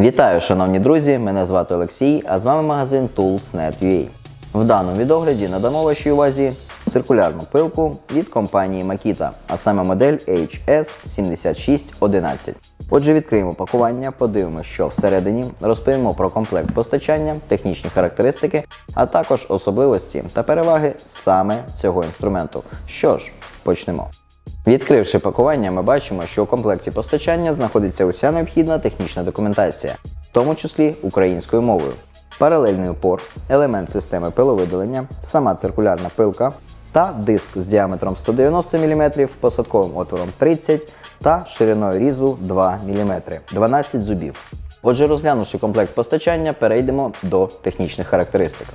Вітаю, шановні друзі! Мене звати Олексій, а з вами магазин Tools.net.ua. В даному відогляді надамо вашій увазі циркулярну пилку від компанії Makita, а саме модель HS7611. Отже, відкриємо пакування, подивимося, що всередині, розповімо про комплект постачання, технічні характеристики, а також особливості та переваги саме цього інструменту. Що ж, почнемо. Відкривши пакування, ми бачимо, що у комплекті постачання знаходиться уся необхідна технічна документація, в тому числі українською мовою. Паралельний упор, елемент системи пиловидалення, сама циркулярна пилка та диск з діаметром 190 мм, посадковим отвором 30 та шириною різу 2 мм, 12 зубів. Отже, розглянувши комплект постачання, перейдемо до технічних характеристик.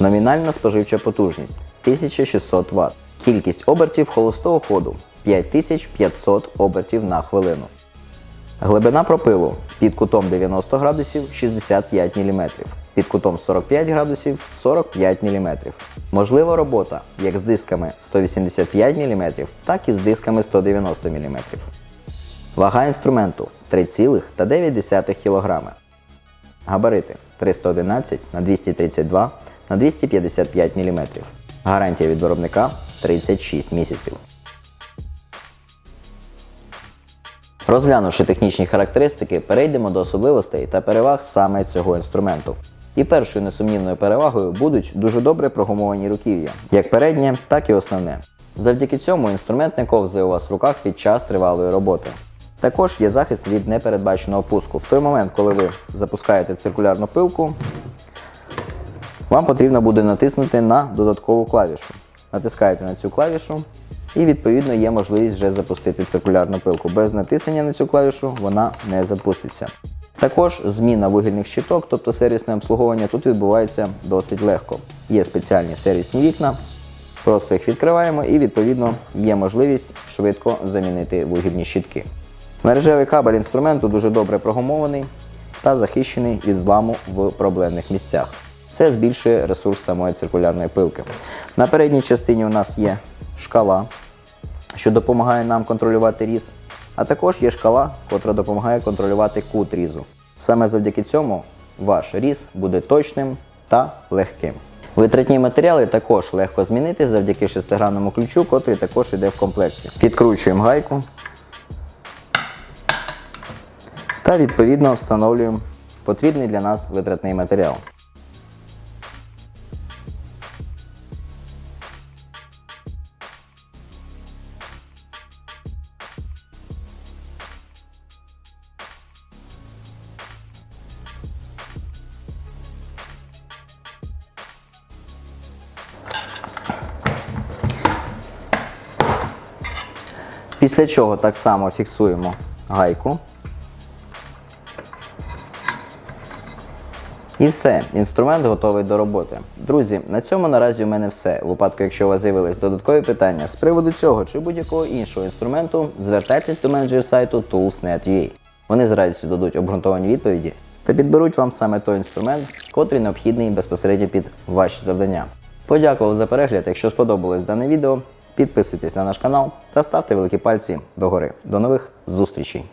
Номінальна споживча потужність 1600 Вт. Кількість обертів холостого ходу 5500 обертів на хвилину. Глибина пропилу під кутом 90 градусів 65 мм, під кутом 45 градусів 45 мм. Можлива робота як з дисками 185 мм, так і з дисками 190 мм. Вага інструменту 3,9 кг. Габарити 311 на 232 на 255 мм. Гарантія від виробника 36 місяців. Розглянувши технічні характеристики, перейдемо до особливостей та переваг саме цього інструменту. І першою несумнівною перевагою будуть дуже добре прогумовані руків'я, як переднє, так і основне. Завдяки цьому інструмент не ковзає у вас в руках під час тривалої роботи. Також є захист від непередбаченого пуску. В той момент, коли ви запускаєте циркулярну пилку, вам потрібно буде натиснути на додаткову клавішу. Натискаєте на цю клавішу і відповідно є можливість вже запустити циркулярну пилку. Без натиснення на цю клавішу вона не запуститься. Також зміна вугільних щиток, тобто сервісне обслуговування, тут відбувається досить легко. Є спеціальні сервісні вікна, просто їх відкриваємо і відповідно є можливість швидко замінити вугільні щитки. Мережевий кабель інструменту дуже добре прогумований та захищений від зламу в проблемних місцях. Це збільшує ресурс самої циркулярної пилки. На передній частині у нас є шкала, що допомагає нам контролювати різ, а також є шкала, котра допомагає контролювати кут різу. Саме завдяки цьому ваш різ буде точним та легким. Витратні матеріали також легко змінити завдяки шестигранному ключу, котрий також йде в комплекті. Підкручуємо гайку та відповідно встановлюємо потрібний для нас витратний матеріал. Після чого так само фіксуємо гайку. І все, інструмент готовий до роботи. Друзі, на цьому наразі у мене все. У випадку, якщо у вас з'явились додаткові питання з приводу цього чи будь-якого іншого інструменту, звертайтесь до менеджерів сайту Tools.net.ua. Вони з радістю дадуть обґрунтовані відповіді та підберуть вам саме той інструмент, котрий необхідний безпосередньо під ваші завдання. Подякував за перегляд. Якщо сподобалось дане відео, підписуйтесь на наш канал та ставте великі пальці догори. До нових зустрічей!